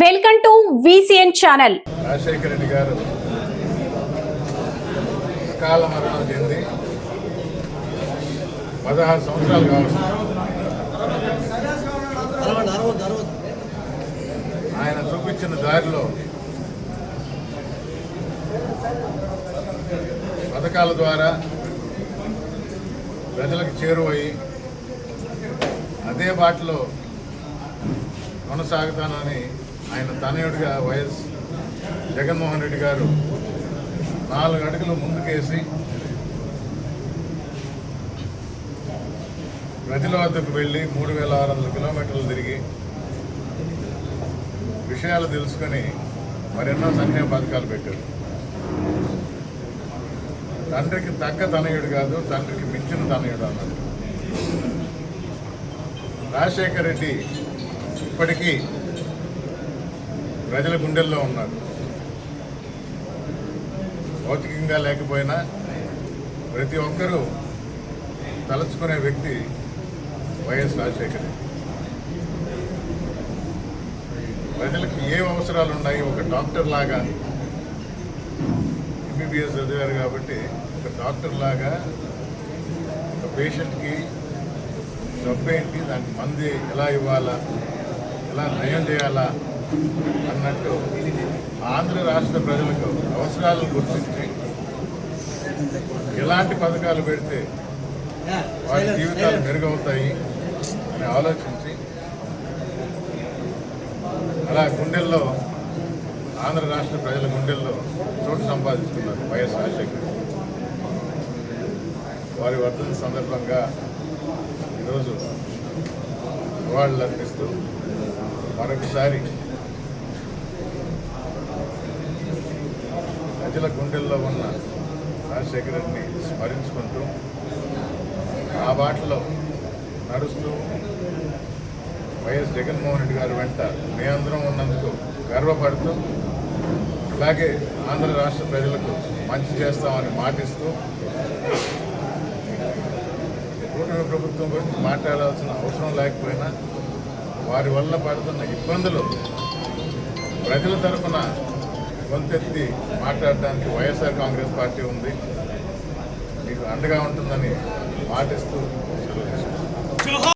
Welcome to VCN channel. Rajasekhara Reddy గారు అకాల మరణం చెంది పదహారు సంవత్సరాలు కావచ్చు ఆయన చూపించిన దారిలో పథకాల ద్వారా ప్రజలకు చేరువయ్యి అదే బాటలో కొనసాగుతానని ఆయన తనయుడిగా వైఎస్ జగన్మోహన్ రెడ్డి గారు నాలుగు అడుగులు ముందుకేసి ప్రజల వద్దకు వెళ్ళి మూడు వేల ఆరు వందల కిలోమీటర్లు తిరిగి విషయాలు తెలుసుకొని మరెన్నో సంక్షేమ పథకాలు పెట్టారు తండ్రికి తగ్గ తనయుడు కాదు తండ్రికి మించిన తనయుడు అన్నది రాజశేఖర్ రెడ్డి ఇప్పటికీ ప్రజల గుండెల్లో ఉన్నారు. భౌతికంగా లేకపోయినా ప్రతి ఒక్కరూ తలుచుకునే వ్యక్తి వైఎస్ రాజశేఖర్. ప్రజలకు ఏ అవసరాలు ఉన్నాయి? ఒక డాక్టర్ లాగా ఎంబీబీఎస్ చదివారు కాబట్టి ఒక డాక్టర్ లాగా ఒక పేషెంట్కి జబ్బు ఏంటి దానికి మంది ఎలా ఇవ్వాలా? ఎలా నయం చేయాలా? అన్నట్టు ఆంధ్ర రాష్ట్ర ప్రజలకు అవసరాలను గుర్తించి ఎలాంటి పథకాలు పెడితే వారి జీవితాలు మెరుగవుతాయి అని ఆలోచించి అలా గుండెల్లో ఆంధ్ర రాష్ట్ర ప్రజల గుండెల్లో చోటు సంపాదించుకున్నారు వైఎస్ రాజశేఖర్ వారి వర్ధన సందర్భంగా ఈరోజు నివాళులు అర్పిస్తూ మరొకసారి ప్రజల గుండెల్లో ఉన్న రాజశేఖర రెడ్డిని స్మరించుకుంటూ ఆ బాటలో నడుస్తూ వైఎస్ జగన్మోహన్ రెడ్డి గారి వెంట మేమందరం ఉన్నందుకు గర్వపడుతూ అలాగే ఆంధ్ర రాష్ట్ర ప్రజలకు మంచి చేస్తామని మాటిస్తూ కూటమి ప్రభుత్వం గురించి మాట్లాడాల్సిన అవసరం లేకపోయినా వారి వల్ల పడుతున్న ఇబ్బందులు ప్రజల తరఫున గొంతెత్తి మాట్లాడడానికి వైఎస్ఆర్ కాంగ్రెస్ పార్టీ ఉంది. మీకు అండగా ఉంటుందని మాటిస్తూ